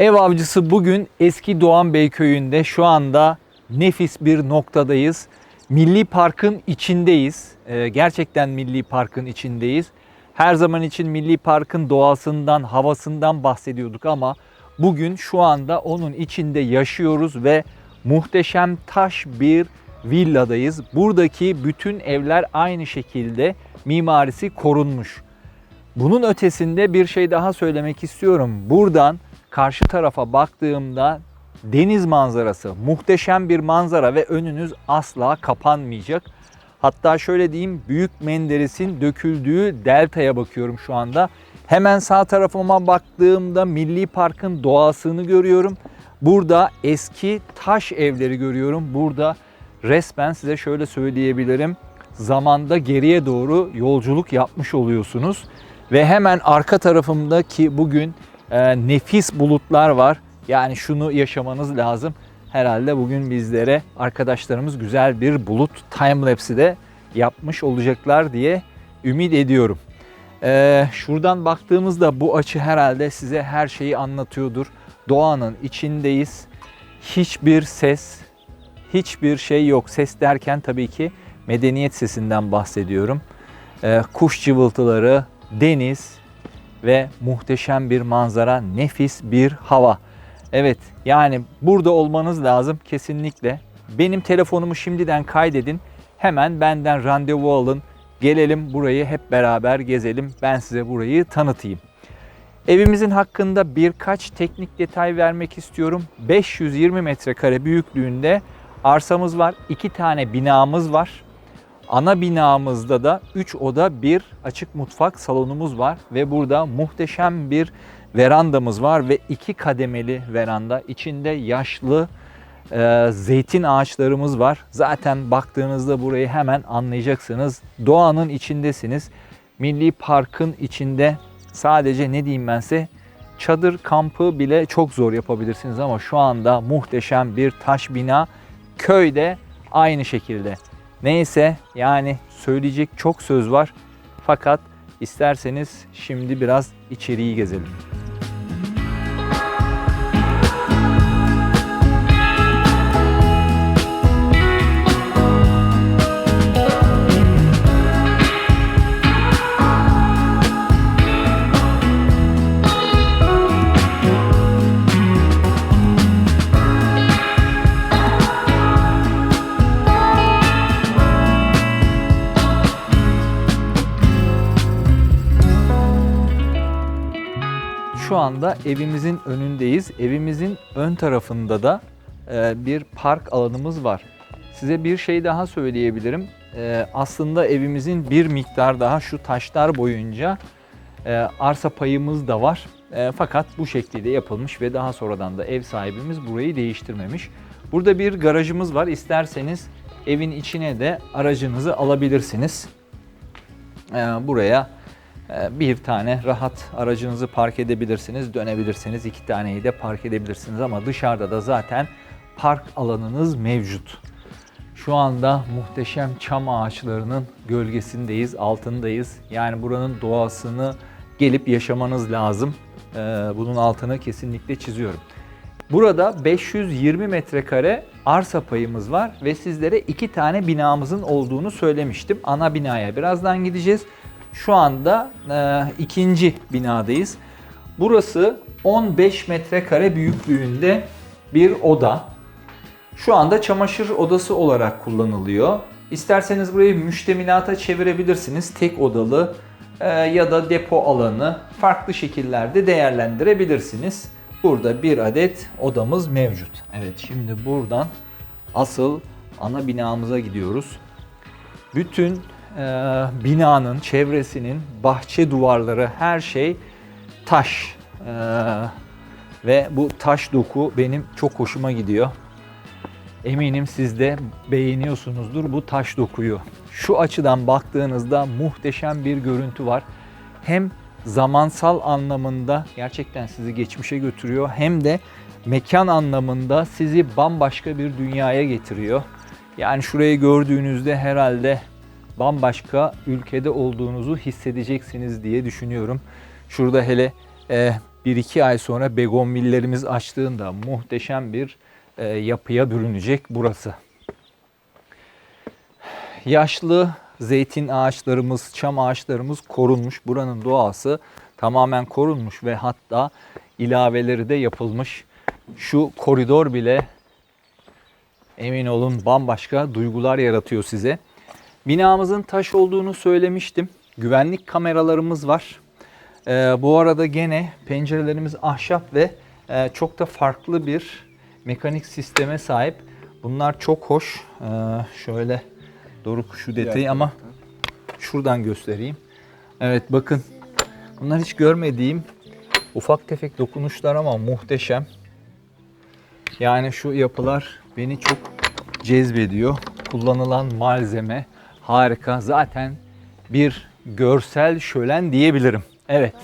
Ev avcısı bugün eski Doğan Bey köyünde şu anda nefis bir noktadayız. Milli Park'ın içindeyiz. Ee, gerçekten Milli Park'ın içindeyiz. Her zaman için Milli Park'ın doğasından, havasından bahsediyorduk ama bugün şu anda onun içinde yaşıyoruz ve muhteşem taş bir villadayız. Buradaki bütün evler aynı şekilde mimarisi korunmuş. Bunun ötesinde bir şey daha söylemek istiyorum. Buradan karşı tarafa baktığımda deniz manzarası, muhteşem bir manzara ve önünüz asla kapanmayacak. Hatta şöyle diyeyim Büyük Menderes'in döküldüğü deltaya bakıyorum şu anda. Hemen sağ tarafıma baktığımda Milli Park'ın doğasını görüyorum. Burada eski taş evleri görüyorum. Burada resmen size şöyle söyleyebilirim. Zamanda geriye doğru yolculuk yapmış oluyorsunuz. Ve hemen arka tarafımda ki bugün e, nefis bulutlar var. Yani şunu yaşamanız lazım. Herhalde bugün bizlere arkadaşlarımız güzel bir bulut timelapse'i de yapmış olacaklar diye ümit ediyorum. Ee, şuradan baktığımızda bu açı herhalde size her şeyi anlatıyordur. Doğanın içindeyiz. Hiçbir ses, hiçbir şey yok. Ses derken tabii ki medeniyet sesinden bahsediyorum. Ee, kuş cıvıltıları, deniz ve muhteşem bir manzara, nefis bir hava. Evet yani burada olmanız lazım kesinlikle. Benim telefonumu şimdiden kaydedin. Hemen benden randevu alın. Gelelim burayı hep beraber gezelim. Ben size burayı tanıtayım. Evimizin hakkında birkaç teknik detay vermek istiyorum. 520 metrekare büyüklüğünde arsamız var. iki tane binamız var. Ana binamızda da 3 oda bir açık mutfak salonumuz var ve burada muhteşem bir verandamız var ve iki kademeli veranda içinde yaşlı e, zeytin ağaçlarımız var. Zaten baktığınızda burayı hemen anlayacaksınız. Doğanın içindesiniz. Milli Park'ın içinde sadece ne diyeyim ben size çadır kampı bile çok zor yapabilirsiniz ama şu anda muhteşem bir taş bina köyde aynı şekilde. Neyse yani söyleyecek çok söz var. Fakat isterseniz şimdi biraz içeriği gezelim. Anda evimizin önündeyiz. Evimizin ön tarafında da e, bir park alanımız var. Size bir şey daha söyleyebilirim. E, aslında evimizin bir miktar daha şu taşlar boyunca e, arsa payımız da var. Fakat bu şekilde yapılmış ve daha sonradan da ev sahibimiz burayı değiştirmemiş. Burada bir garajımız var. İsterseniz evin içine de aracınızı alabilirsiniz. Buraya bir tane rahat aracınızı park edebilirsiniz. Dönebilirsiniz. iki taneyi de park edebilirsiniz ama dışarıda da zaten park alanınız mevcut. Şu anda muhteşem çam ağaçlarının gölgesindeyiz, altındayız. Yani buranın doğasını gelip yaşamanız lazım. Ee, Bunun altını kesinlikle çiziyorum. Burada 520 metrekare arsa payımız var ve sizlere iki tane binamızın olduğunu söylemiştim. Ana binaya birazdan gideceğiz. Şu anda e, ikinci binadayız. Burası 15 metrekare büyüklüğünde bir oda. Şu anda çamaşır odası olarak kullanılıyor. İsterseniz burayı müştemilata çevirebilirsiniz. Tek odalı e, ya da depo alanı farklı şekillerde değerlendirebilirsiniz. Burada bir adet odamız mevcut. Evet şimdi buradan asıl ana binamıza gidiyoruz. Bütün e, binanın çevresinin bahçe duvarları her şey taş. E, ve bu taş doku benim çok hoşuma gidiyor. Eminim siz de beğeniyorsunuzdur bu taş dokuyu. Şu açıdan baktığınızda muhteşem bir görüntü var. Hem zamansal anlamında gerçekten sizi geçmişe götürüyor hem de mekan anlamında sizi bambaşka bir dünyaya getiriyor. Yani şurayı gördüğünüzde herhalde bambaşka ülkede olduğunuzu hissedeceksiniz diye düşünüyorum. Şurada hele e, 1-2 ay sonra begonvillerimiz açtığında muhteşem bir e, yapıya bürünecek burası. Yaşlı zeytin ağaçlarımız, çam ağaçlarımız korunmuş. Buranın doğası tamamen korunmuş ve hatta ilaveleri de yapılmış. Şu koridor bile emin olun bambaşka duygular yaratıyor size. Binamızın taş olduğunu söylemiştim. Güvenlik kameralarımız var. Ee, bu arada gene pencerelerimiz ahşap ve e, çok da farklı bir mekanik sisteme sahip. Bunlar çok hoş. Ee, şöyle Doruk şu detayı ama şuradan göstereyim. Evet bakın bunlar hiç görmediğim ufak tefek dokunuşlar ama muhteşem. Yani şu yapılar beni çok cezbediyor. Kullanılan malzeme harika. Zaten bir görsel şölen diyebilirim. Evet.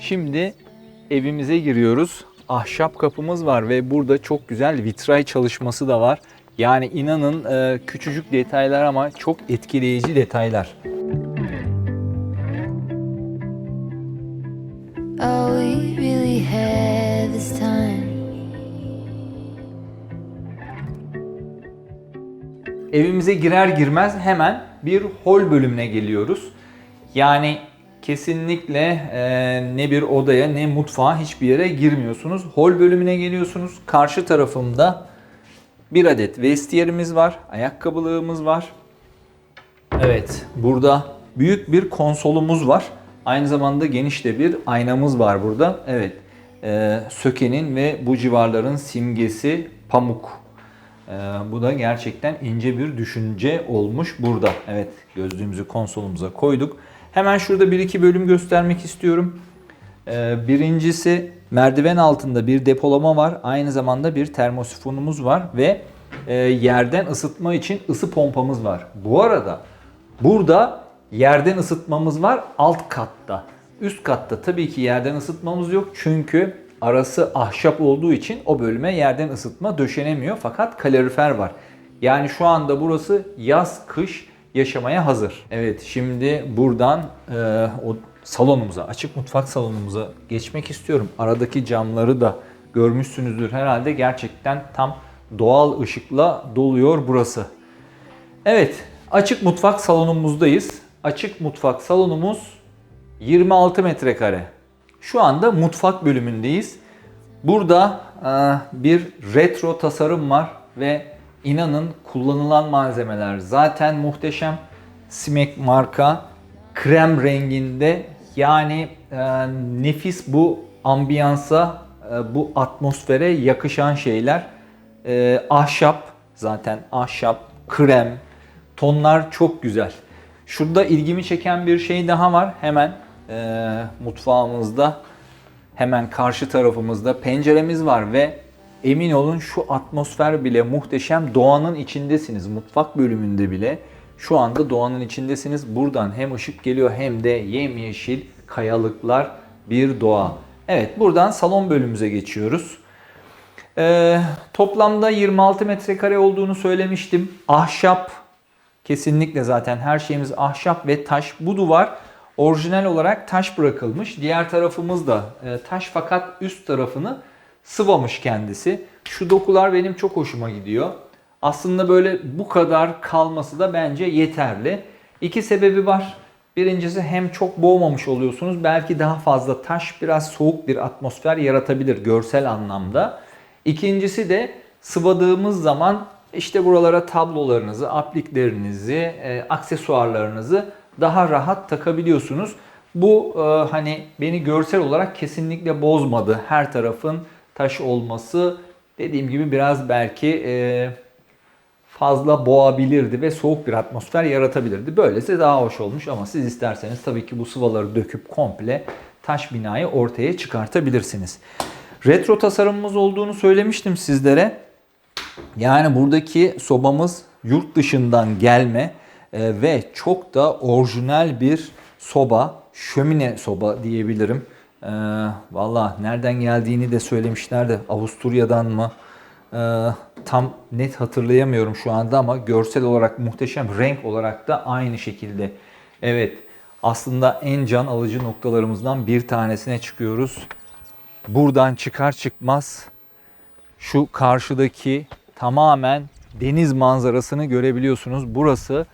Şimdi evimize giriyoruz. Ahşap kapımız var ve burada çok güzel vitray çalışması da var. Yani inanın e, küçücük detaylar ama çok etkileyici detaylar. Evimize girer girmez hemen bir hol bölümüne geliyoruz. Yani kesinlikle e, ne bir odaya ne mutfağa hiçbir yere girmiyorsunuz. Hol bölümüne geliyorsunuz. Karşı tarafımda bir adet vestiyerimiz var, ayakkabılığımız var. Evet, burada büyük bir konsolumuz var. Aynı zamanda geniş de bir aynamız var burada. Evet, e, Söke'nin ve bu civarların simgesi pamuk. E, bu da gerçekten ince bir düşünce olmuş burada. Evet, gözlüğümüzü konsolumuza koyduk. Hemen şurada bir iki bölüm göstermek istiyorum. Ee, Birincisi merdiven altında bir depolama var. Aynı zamanda bir termosifonumuz var ve e, yerden ısıtma için ısı pompamız var. Bu arada burada yerden ısıtmamız var alt katta. Üst katta tabii ki yerden ısıtmamız yok çünkü arası ahşap olduğu için o bölüme yerden ısıtma döşenemiyor fakat kalorifer var. Yani şu anda burası yaz kış yaşamaya hazır. Evet şimdi buradan e, o salonumuza, açık mutfak salonumuza geçmek istiyorum. Aradaki camları da görmüşsünüzdür herhalde. Gerçekten tam doğal ışıkla doluyor burası. Evet, açık mutfak salonumuzdayız. Açık mutfak salonumuz 26 metrekare. Şu anda mutfak bölümündeyiz. Burada e, bir retro tasarım var ve inanın kullanılan malzemeler zaten muhteşem. Simek marka krem renginde yani e, nefis bu ambiyansa, e, bu atmosfere yakışan şeyler. Ahşap zaten ahşap, krem, tonlar çok güzel. Şurada ilgimi çeken bir şey daha var. Hemen e, mutfağımızda hemen karşı tarafımızda penceremiz var ve emin olun şu atmosfer bile muhteşem. Doğanın içindesiniz. Mutfak bölümünde bile şu anda doğanın içindesiniz. Buradan hem ışık geliyor hem de yemyeşil kayalıklar bir doğa. Evet buradan salon bölümümüze geçiyoruz. Ee, toplamda 26 metrekare olduğunu söylemiştim. Ahşap kesinlikle zaten her şeyimiz ahşap ve taş. Bu duvar orijinal olarak taş bırakılmış. Diğer tarafımız da e, taş fakat üst tarafını sıvamış kendisi. Şu dokular benim çok hoşuma gidiyor. Aslında böyle bu kadar kalması da bence yeterli. İki sebebi var. Birincisi hem çok boğmamış oluyorsunuz. Belki daha fazla taş biraz soğuk bir atmosfer yaratabilir görsel anlamda. İkincisi de sıvadığımız zaman işte buralara tablolarınızı, apliklerinizi, e, aksesuarlarınızı daha rahat takabiliyorsunuz. Bu e, hani beni görsel olarak kesinlikle bozmadı. Her tarafın taş olması dediğim gibi biraz belki e, fazla boğabilirdi ve soğuk bir atmosfer yaratabilirdi. Böylesi daha hoş olmuş ama siz isterseniz tabii ki bu sıvaları döküp komple taş binayı ortaya çıkartabilirsiniz. Retro tasarımımız olduğunu söylemiştim sizlere. Yani buradaki sobamız yurt dışından gelme e, ve çok da orijinal bir soba, şömine soba diyebilirim. E, Valla nereden geldiğini de söylemişlerdi. Avusturya'dan mı? E, tam net hatırlayamıyorum şu anda ama görsel olarak muhteşem, renk olarak da aynı şekilde. Evet, aslında en can alıcı noktalarımızdan bir tanesine çıkıyoruz. buradan çıkar çıkmaz şu karşıdaki tamamen deniz manzarasını görebiliyorsunuz. Burası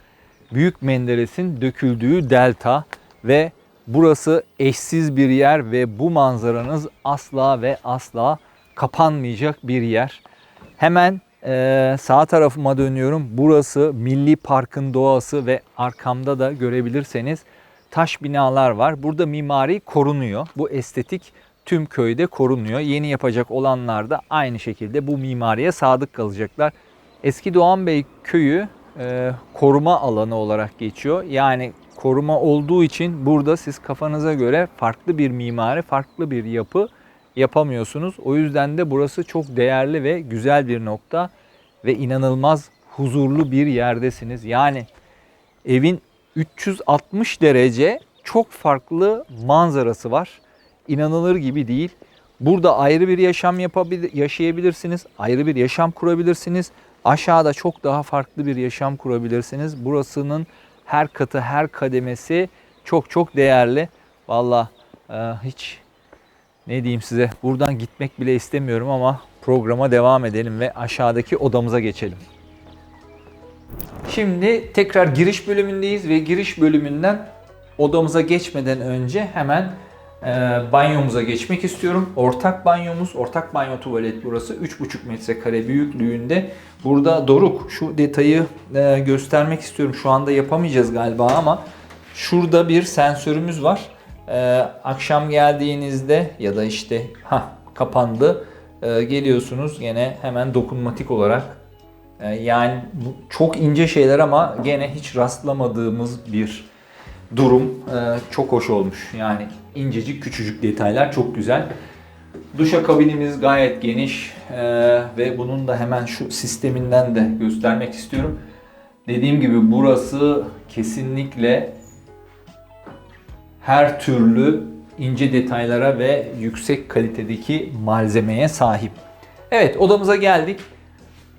Büyük Menderes'in döküldüğü delta ve burası eşsiz bir yer ve bu manzaranız asla ve asla kapanmayacak bir yer. Hemen eee, sağ tarafıma dönüyorum. Burası Milli Park'ın doğası ve arkamda da görebilirseniz taş binalar var. Burada mimari korunuyor. Bu estetik tüm köyde korunuyor. Yeni yapacak olanlar da aynı şekilde bu mimariye sadık kalacaklar. Eski Doğan Bey köyü e, koruma alanı olarak geçiyor. Yani koruma olduğu için burada siz kafanıza göre farklı bir mimari, farklı bir yapı yapamıyorsunuz. O yüzden de burası çok değerli ve güzel bir nokta ve inanılmaz huzurlu bir yerdesiniz. Yani evin 360 derece çok farklı manzarası var. İnanılır gibi değil. Burada ayrı bir yaşam yapabilir, yaşayabilirsiniz. Ayrı bir yaşam kurabilirsiniz. Aşağıda çok daha farklı bir yaşam kurabilirsiniz. Burasının her katı, her kademesi çok çok değerli. Valla e, hiç ne diyeyim size buradan gitmek bile istemiyorum ama programa devam edelim ve aşağıdaki odamıza geçelim. Şimdi tekrar giriş bölümündeyiz ve giriş bölümünden odamıza geçmeden önce hemen banyomuza geçmek istiyorum. Ortak banyomuz, ortak banyo tuvalet burası. 3,5 metrekare büyüklüğünde. Burada Doruk şu detayı e, göstermek istiyorum. Şu anda yapamayacağız galiba ama şurada bir sensörümüz var. E, akşam geldiğinizde ya da işte ha kapandı. E, geliyorsunuz gene hemen dokunmatik olarak ee, Yani çok ince şeyler ama gene hiç rastlamadığımız bir durum. Ee, Çok hoş olmuş. Yani incecik küçücük detaylar çok güzel. Duşakabinimiz gayet geniş ee, ve bunun da hemen şu sisteminden de göstermek istiyorum. Dediğim gibi burası kesinlikle her türlü ince detaylara ve yüksek kalitedeki malzemeye sahip. Evet odamıza geldik.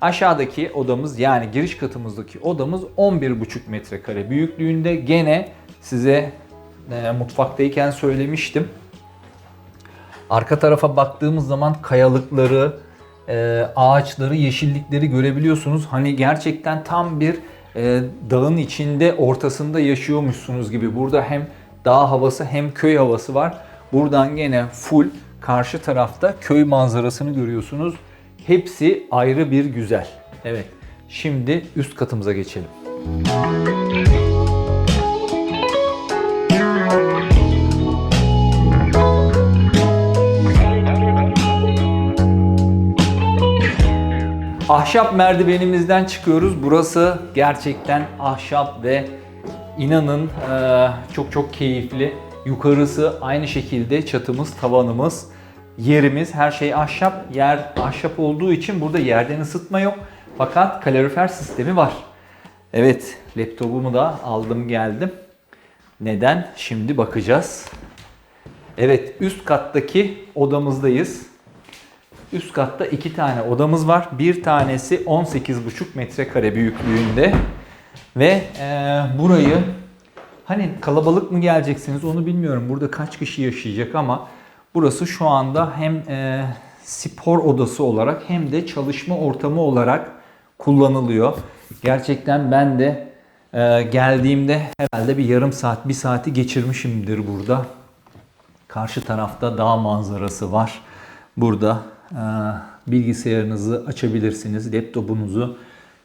Aşağıdaki odamız yani giriş katımızdaki odamız 11,5 metrekare büyüklüğünde. Gene size e, mutfaktayken söylemiştim. Arka tarafa baktığımız zaman kayalıkları, e, ağaçları, yeşillikleri görebiliyorsunuz. Hani gerçekten tam bir e, dağın içinde ortasında yaşıyormuşsunuz gibi. Burada hem dağ havası hem köy havası var. Buradan gene full karşı tarafta köy manzarasını görüyorsunuz. Hepsi ayrı bir güzel. Evet. Şimdi üst katımıza geçelim. Ahşap merdivenimizden çıkıyoruz. Burası gerçekten ahşap ve inanın eee, çok çok keyifli. Yukarısı aynı şekilde çatımız, tavanımız, yerimiz her şey ahşap. Yer ahşap olduğu için burada yerden ısıtma yok. Fakat kalorifer sistemi var. Evet, laptopumu da aldım geldim. Neden? Şimdi bakacağız. Evet, üst kattaki odamızdayız. Üst katta iki tane odamız var. Bir tanesi 18,5 metrekare büyüklüğünde. Ve e, burayı hani kalabalık mı geleceksiniz onu bilmiyorum. Burada kaç kişi yaşayacak ama burası şu anda hem e, spor odası olarak hem de çalışma ortamı olarak kullanılıyor. Gerçekten ben de e, geldiğimde herhalde bir yarım saat, bir saati geçirmişimdir burada. Karşı tarafta dağ manzarası var. Burada e, bilgisayarınızı açabilirsiniz, laptopunuzu.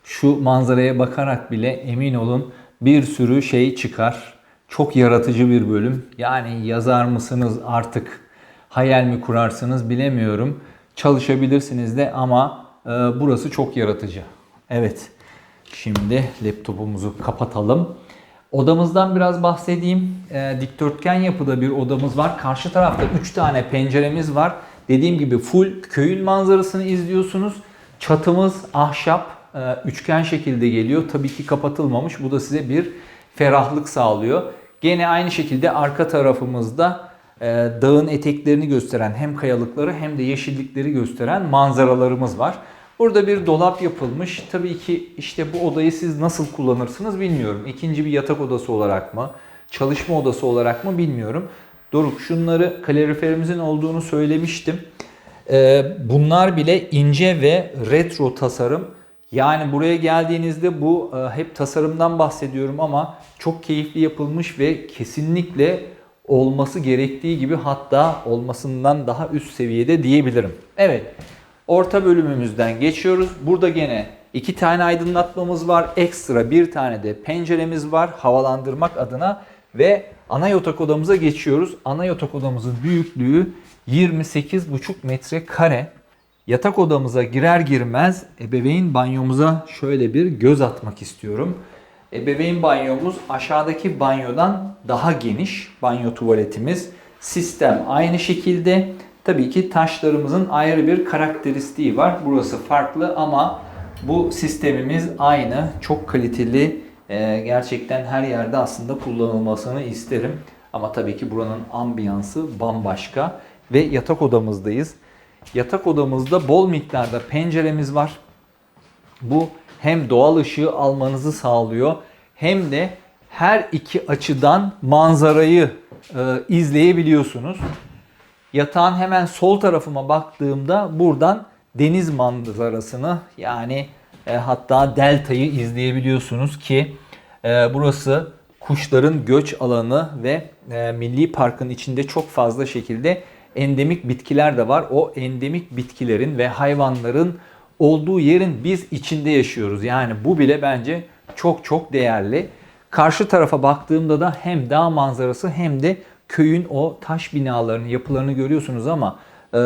Şu manzaraya bakarak bile emin olun bir sürü şey çıkar. Çok yaratıcı bir bölüm. Yani yazar mısınız artık hayal mi kurarsınız bilemiyorum. Çalışabilirsiniz de ama e, burası çok yaratıcı. Evet. Şimdi laptopumuzu kapatalım. Odamızdan biraz bahsedeyim. Ee, dikdörtgen yapıda bir odamız var. Karşı tarafta 3 tane penceremiz var. Dediğim gibi full köyün manzarasını izliyorsunuz. Çatımız ahşap, e, üçgen şekilde geliyor. Tabii ki kapatılmamış. Bu da size bir ferahlık sağlıyor. Gene aynı şekilde arka tarafımızda e, dağın eteklerini gösteren hem kayalıkları hem de yeşillikleri gösteren manzaralarımız var. Burada bir dolap yapılmış. Tabii ki işte bu odayı siz nasıl kullanırsınız bilmiyorum. İkinci bir yatak odası olarak mı, çalışma odası olarak mı bilmiyorum. Doruk şunları kaloriferimizin olduğunu söylemiştim. Ee, bunlar bile ince ve retro tasarım. Yani buraya geldiğinizde bu e, hep tasarımdan bahsediyorum ama çok keyifli yapılmış ve kesinlikle olması gerektiği gibi hatta olmasından daha üst seviyede diyebilirim. Evet. Orta bölümümüzden geçiyoruz. Burada gene iki tane aydınlatmamız var. Ekstra bir tane de penceremiz var havalandırmak adına ve ana yatak odamıza geçiyoruz. Ana yatak odamızın büyüklüğü 28,5 metrekare. Yatak odamıza girer girmez ebeveyn banyomuza şöyle bir göz atmak istiyorum. Ebeveyn banyomuz aşağıdaki banyodan daha geniş. Banyo tuvaletimiz. Sistem aynı şekilde. Tabii ki taşlarımızın ayrı bir karakteristiği var. Burası farklı ama bu sistemimiz aynı. Çok kaliteli. Ee, gerçekten her yerde aslında kullanılmasını isterim. Ama tabii ki buranın ambiyansı bambaşka. Ve yatak odamızdayız. Yatak odamızda bol miktarda penceremiz var. Bu hem doğal ışığı almanızı sağlıyor hem de her iki açıdan manzarayı e, izleyebiliyorsunuz. Yatağın hemen sol tarafıma baktığımda buradan deniz manzarasını yani e, hatta deltayı izleyebiliyorsunuz ki e, burası kuşların göç alanı ve e, milli parkın içinde çok fazla şekilde endemik bitkiler de var. O endemik bitkilerin ve hayvanların olduğu yerin biz içinde yaşıyoruz. Yani bu bile bence çok çok değerli. Karşı tarafa baktığımda da hem dağ manzarası hem de köyün o taş binalarının yapılarını görüyorsunuz ama e,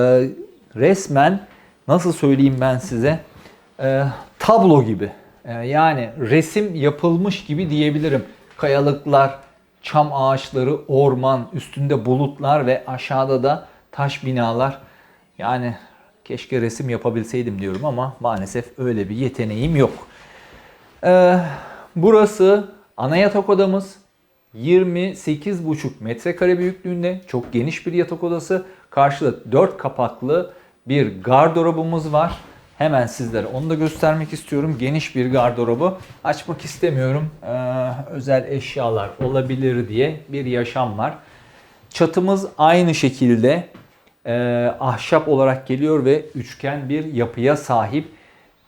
resmen nasıl söyleyeyim ben size e, tablo gibi E, yani resim yapılmış gibi diyebilirim. Kayalıklar, çam ağaçları, orman, üstünde bulutlar ve aşağıda da taş binalar. Yani keşke resim yapabilseydim diyorum ama maalesef öyle bir yeteneğim yok. Ee, burası ana yatak odamız. 28,5 metrekare büyüklüğünde çok geniş bir yatak odası. Karşıda 4 kapaklı bir gardırobumuz var. Hemen sizlere onu da göstermek istiyorum. Geniş bir gardırobu açmak istemiyorum. Ee, özel eşyalar olabilir diye bir yaşam var. Çatımız aynı şekilde e, ahşap olarak geliyor ve üçgen bir yapıya sahip.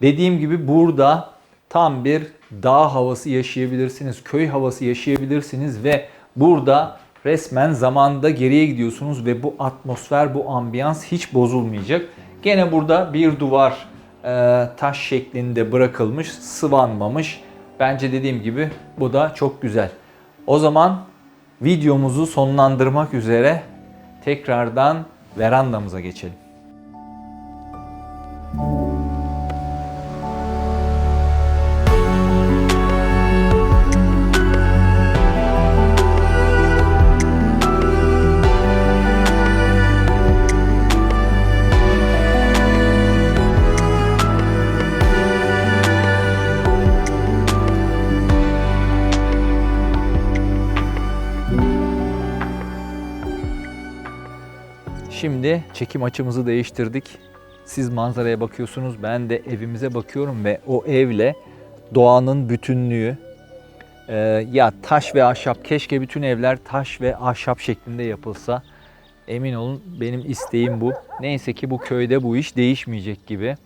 Dediğim gibi burada tam bir dağ havası yaşayabilirsiniz, köy havası yaşayabilirsiniz ve burada resmen zamanda geriye gidiyorsunuz ve bu atmosfer, bu ambiyans hiç bozulmayacak. Gene burada bir duvar e, taş şeklinde bırakılmış, sıvanmamış. Bence dediğim gibi bu da çok güzel. O zaman videomuzu sonlandırmak üzere tekrardan verandamıza geçelim. Şimdi çekim açımızı değiştirdik. Siz manzaraya bakıyorsunuz, ben de evimize bakıyorum ve o evle doğanın bütünlüğü, e, ya taş ve ahşap, keşke bütün evler taş ve ahşap şeklinde yapılsa. Emin olun benim isteğim bu. Neyse ki bu köyde bu iş değişmeyecek gibi.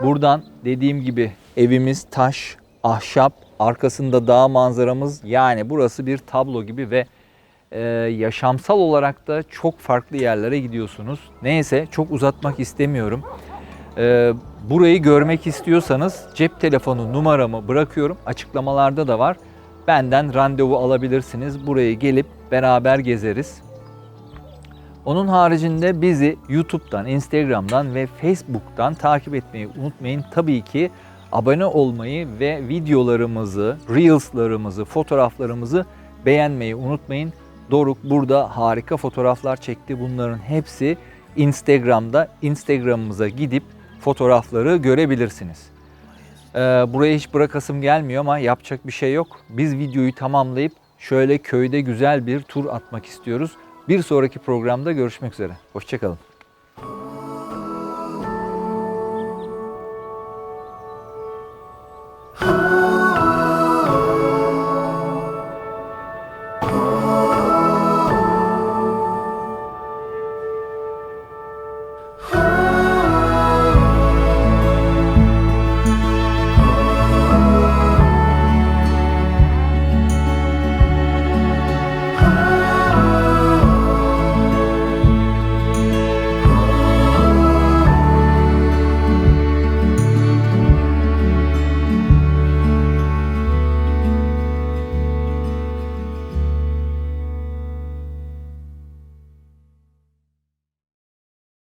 Buradan dediğim gibi evimiz taş, ahşap, arkasında dağ manzaramız yani burası bir tablo gibi ve e, yaşamsal olarak da çok farklı yerlere gidiyorsunuz. Neyse çok uzatmak istemiyorum. E, burayı görmek istiyorsanız cep telefonu numaramı bırakıyorum. Açıklamalarda da var. Benden randevu alabilirsiniz. Buraya gelip beraber gezeriz. Onun haricinde bizi YouTube'dan, Instagram'dan ve Facebook'tan takip etmeyi unutmayın. Tabii ki abone olmayı ve videolarımızı, Reels'larımızı, fotoğraflarımızı beğenmeyi unutmayın. Doruk burada harika fotoğraflar çekti. Bunların hepsi Instagram'da. Instagram'ımıza gidip fotoğrafları görebilirsiniz. Ee, buraya hiç bırakasım gelmiyor ama yapacak bir şey yok. Biz videoyu tamamlayıp şöyle köyde güzel bir tur atmak istiyoruz. Bir sonraki programda görüşmek üzere. Hoşçakalın.